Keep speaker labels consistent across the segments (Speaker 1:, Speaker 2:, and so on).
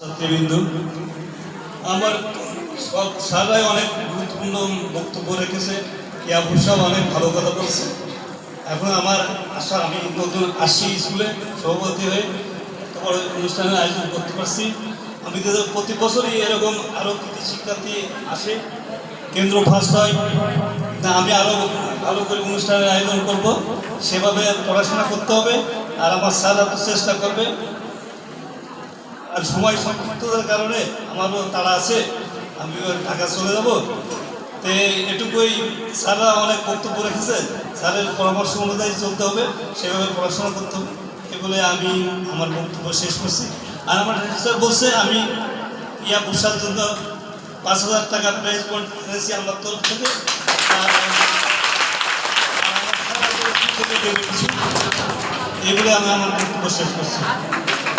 Speaker 1: ছাত্রীবৃন্দু আমার স্যাররাই অনেক গুরুত্বপূর্ণ বক্তব্য রেখেছে। ইয়াবুর সাহেব অনেক ভালো কথা বলছে। এখন আমার আশা, আমি নতুন আসছি স্কুলে, সভাপতি হয়ে তারপর অনুষ্ঠানের আয়োজন করতে পারছি। আমি তো প্রতি বছরই এরকম আরও কিছু শিক্ষার্থী আসে, কেন্দ্র ফার্স্ট হয়। তা আমি আরও ভালো করে অনুষ্ঠানের আয়োজন করব। সেভাবে পড়াশোনা করতে হবে, আর আমার স্যাররা চেষ্টা করবে। আর সময় সংক্ষিপ্ততার কারণে আমারও তাড়া আছে আমি ঢাকা চলে যাব। তো এটুকুই স্যাররা অনেক বক্তব্য রেখেছে স্যারের পরামর্শ অনুযায়ী চলতে হবে। সেভাবে পড়াশোনা করতে হবে এগুলো আমি আমার বক্তব্য শেষ করছি। আর আমার স্যার বলছে, আমি ইয়া বসার জন্য পাঁচ হাজার টাকা প্রাইজ বন্ড এনেছি আমার তরফ থেকে। এগুলো আমি আমার বক্তব্য শেষ করছি।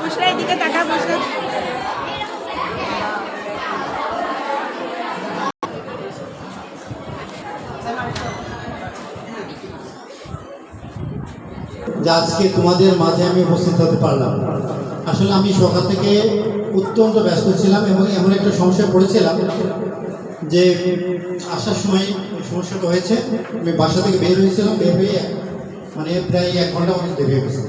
Speaker 2: বুসরা এদিকে তাকা বুসরা
Speaker 3: যে আজকে তোমাদের মাঝে আমি উপস্থিত হতে পারলাম আসলে আমি সকাল থেকে অত্যন্ত ব্যস্ত ছিলাম এবং এমন একটা সমস্যায় পড়েছিলাম যে আসার সময় সমস্যাটা হয়েছে। আমি বাসা থেকে বের হয়েছিলাম, বের হয়ে মানে প্রায় এক ঘণ্টা মতো দেরি হয়ে গেছে।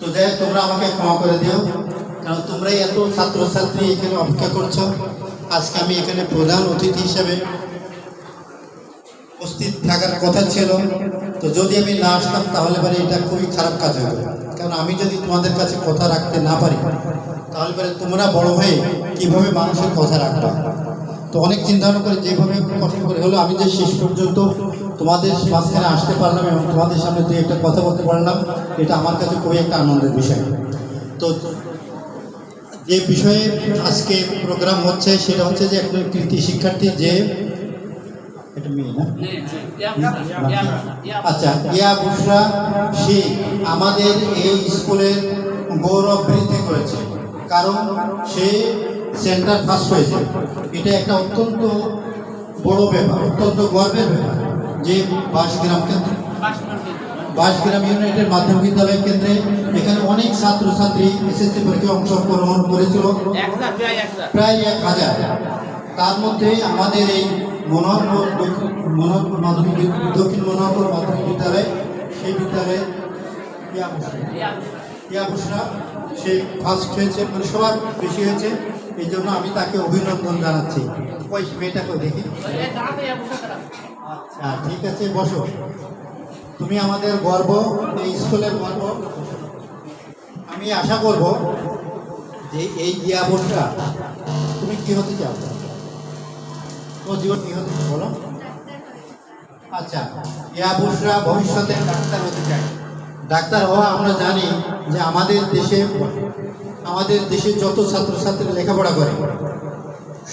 Speaker 3: তো যাই তোমরা আমাকে ক্ষমা করে দিও, কারণ তোমরাই এত ছাত্রছাত্রী এখানে অপেক্ষা করছ। আজকে আমি এখানে প্রধান অতিথি হিসেবে উপস্থিত থাকার কথা ছিল, তো যদি আমি না আসতাম তাহলে পরে এটা খুবই খারাপ কাজ হবে কারণ আমি যদি তোমাদের কাছে কথা রাখতে না পারি, তাহলে পরে তোমরা বড় হয়ে কীভাবে মানুষের কথা রাখবা? তো অনেক চিন্তা করে যেভাবে কষ্ট করে হলো, আমি যে শেষ পর্যন্ত তোমাদের মাঝখানে আসতে পারলাম এবং তোমাদের সামনে দুই একটা কথা বলতে পারলাম, এটা আমার কাছে খুবই একটা আনন্দের বিষয়। তো যে বিষয়ে আজকে প্রোগ্রাম হচ্ছে, সেটা হচ্ছে যে একজন কৃতি শিক্ষার্থী যে এটা মেয়ে না? আচ্ছা ইয়া বুসরা সে আমাদের এই স্কুলের গৌরব বৃদ্ধি করেছে। কারণ সে সেন্টার ফার্স্ট হয়েছে। এটা একটা অত্যন্ত বড় ব্যাপার অত্যন্ত গর্বের ব্যাপার যে বাসগ্রাম কেন্দ্র বাসগ্রাম ইউনাইটেড মাধ্যমিক বিদ্যালয় কেন্দ্রে এখানে অনেক ছাত্রছাত্রী এসএসসি পরীক্ষায় অংশগ্রহণ করেছিল। প্রায় এক হাজার। তার মধ্যে আমাদের এই মনোহরপুর মনোহরপুর মাধ্যমিক দক্ষিণ মনোহরপুর মাধ্যমিক বিদ্যালয় সেই বিদ্যালয়ে ইয়া বসরা। ইয়া বসরা সে ফার্স্ট হয়েছে মানে সবার বেশি হয়েছে। এই জন্য আমি তাকে অভিনন্দন জানাচ্ছি। ওই মেয়েটাকে দেখি। আচ্ছা ঠিক আছে, বসো। তুমি আমাদের গর্ব, এই স্কুলের গর্ব। আমি আশা করব যে এই ইয়া বসরা, তুমি কি হতে চাও? আচ্ছা ভবিষ্যতে ডাক্তার হতে চায়। ডাক্তার হওয়া আমরা জানি যে আমাদের দেশে আমাদের দেশে যত ছাত্রছাত্রী লেখাপড়া করে,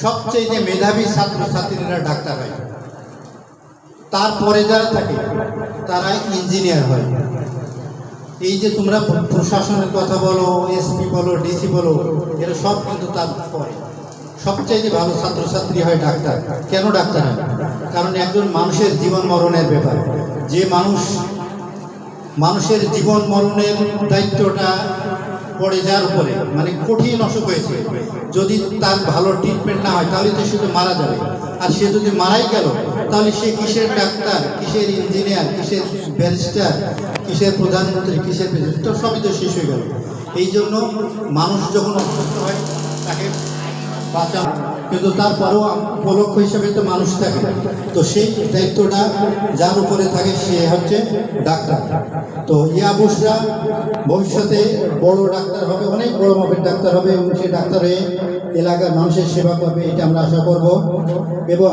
Speaker 3: সবচেয়ে মেধাবী ছাত্রছাত্রীরা ডাক্তার হয়। তারপরে যারা থাকে তারা ইঞ্জিনিয়ার হয়। এই যে তোমরা প্রশাসনের কথা বলো, এসপি বলো, ডিসি বলো, এরা সব কিন্তু তার পরে। সবচেয়ে ভালো ছাত্রছাত্রী হয় ডাক্তার। কেন ডাক্তার হয়? কারণ একজন মানুষের জীবন মরণের ব্যাপার। যে মানুষ মানুষের জীবন মরণের দায়িত্বটা পড়ে যার উপরে মানে কঠিন অসুখ হয়েছে। যদি তার ভালো ট্রিটমেন্ট না হয়, তাহলে তো শুধু মারা যাবে। আর সে যদি মারাই গেল, তাহলে সে কিসের ডাক্তার? কিসের ইঞ্জিনিয়ার কিসের ব্যারিস্টার কিসের প্রধানমন্ত্রী? কিসের প্রেসিডেন্ট সবই তো শেষ হয়ে গেল। এই জন্য মানুষ যখন অসুস্থ হয় বাঁচা। কিন্তু তারপরেও উপলক্ষ হিসেবে তো মানুষ থাকে। তো সেই দায়িত্বটা যার উপরে থাকে সে হচ্ছে ডাক্তার। তো ইয়া বুসরা ভবিষ্যতে বড় ডাক্তার হবে, অনেক বড় মাপের ডাক্তার হবে এবং সে ডাক্তার হয়ে এলাকার মানুষের সেবা করবে, এটা আমরা আশা করব। এবং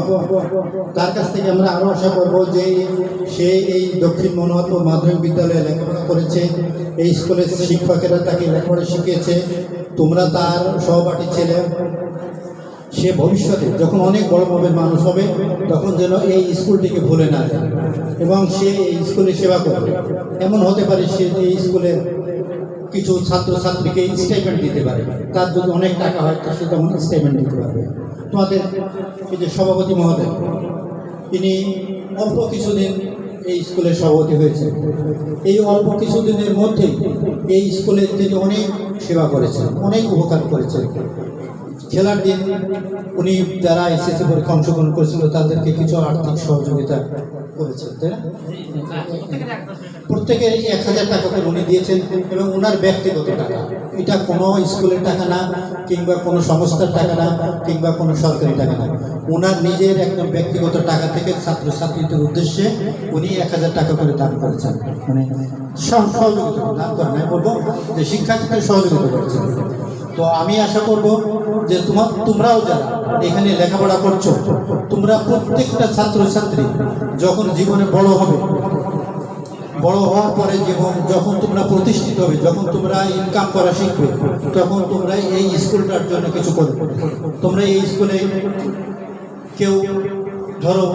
Speaker 3: তার কাছ থেকে আমরা আরও আশা করব যে সে এই দক্ষিণ মনোহরপুর মাধ্যমিক বিদ্যালয়ে লেখাপড়া করেছে, এই স্কুলের শিক্ষকেরা তাকে লেখাপড়া শিখিয়েছে। তোমরা তার সহপাঠী ছেলে। সে ভবিষ্যতে যখন অনেক বড় মাপের মানুষ হবে, তখন যেন এই স্কুলটিকে ভুলে না যায় এবং সে এই স্কুলে সেবা করবে। এমন হতে পারে সে এই স্কুলে কিছু ছাত্রছাত্রীকে স্টেটমেন্ট দিতে পারে। তার যদি অনেক টাকা হয় সে তখন স্টেটমেন্ট দিতে পারবে। তোমাদের এই যে সভাপতি মহোদয়, তিনি অল্প কিছুদিন এই স্কুলের সভাপতি হয়েছে। এই অল্প কিছুদিনের মধ্যে এই স্কুলের তিনি অনেক সেবা করেছেন, অনেক উপকার করেছেন। খেলার দিন উনি যারা এসএসসি পরীক্ষা অংশগ্রহণ করেছিল, তাদেরকে কিছু আর্থিক সহযোগিতা করেছেন তাই না? প্রত্যেকে এক হাজার টাকা করে উনি দিয়েছেন, এবং ওনার ব্যক্তিগত টাকা। এটা কোনো স্কুলের টাকা না, কিংবা কোনো সংস্থার টাকা না, কিংবা কোনো সরকারি টাকা না। ওনার নিজের একদম ব্যক্তিগত টাকা থেকে ছাত্রছাত্রীদের উদ্দেশ্যে উনি এক হাজার টাকা করে দান করেছেন। মানে সহ- সহযোগিতা, দান করেন। আমি বলব যে শিক্ষার্থীদের সহযোগিতা করেছেন। তো আমি আশা করব যে তোমার তোমরাও যারা এখানে লেখাপড়া করছ, তোমরা প্রত্যেকটা ছাত্রছাত্রী যখন জীবনে বড় হবে, বড় হওয়ার পরে জীবন যখন তোমরা প্রতিষ্ঠিত হবে, যখন তোমরা ইনকাম করা শিখবে, তখন তোমরা এই স্কুলটার জন্য কিছু করবে। তোমরা এই স্কুলে কেউ, ধরো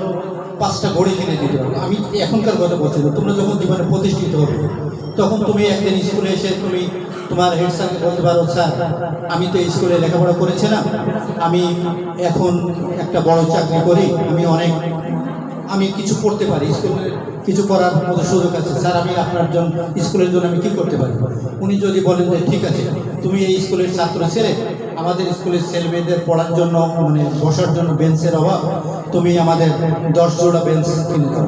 Speaker 3: পাঁচটা ঘড়ি কিনে দিতে পারবে আমি এখনকার কথা বলছি তোমরা যখন জীবনে প্রতিষ্ঠিত হবে, তখন তুমি একদিন স্কুলে এসে তুমি তোমার হেড স্যারকে বলতে পারো, স্যার, আমি তো স্কুলে লেখাপড়া করেছি না আমি এখন একটা বড় চাকরি করি। আমি অনেক, আমি কিছু করতে পারি। স্কুলে কিছু করার মতো সুযোগ আছে। স্যার, আমি আপনার জন্য স্কুলের জন্য আমি কি করতে পারি? উনি যদি বলেন যে, ঠিক আছে, তুমি এই স্কুলের ছাত্র ছেলে আমাদের স্কুলের ছেলে মেয়েদের পড়ার জন্য মানে বসার জন্য বেঞ্চের অভাব, তুমি আমাদের দশ জোড়া বেঞ্চ কিনে দাও।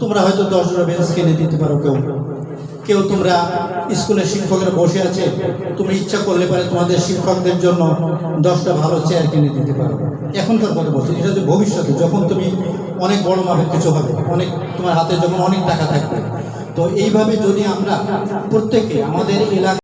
Speaker 3: তোমরা হয়তো দশ জোড়া বেঞ্চ কিনে দিতে পারো কেউ। কেউ তোমরা স্কুলের শিক্ষকরা বসে আছে তুমি ইচ্ছা করলে পারে তোমাদের শিক্ষকদের জন্য দশটা ভালো চেয়ার কিনে দিতে পারো। এখনকার কথা বলছি এটা যে ভবিষ্যতে, যখন তুমি অনেক বড় মাপের কিছু হবে, অনেক তোমার হাতে যখন অনেক টাকা থাকবে। তো এইভাবে যদি আমরা প্রত্যেকে আমাদের এলাকা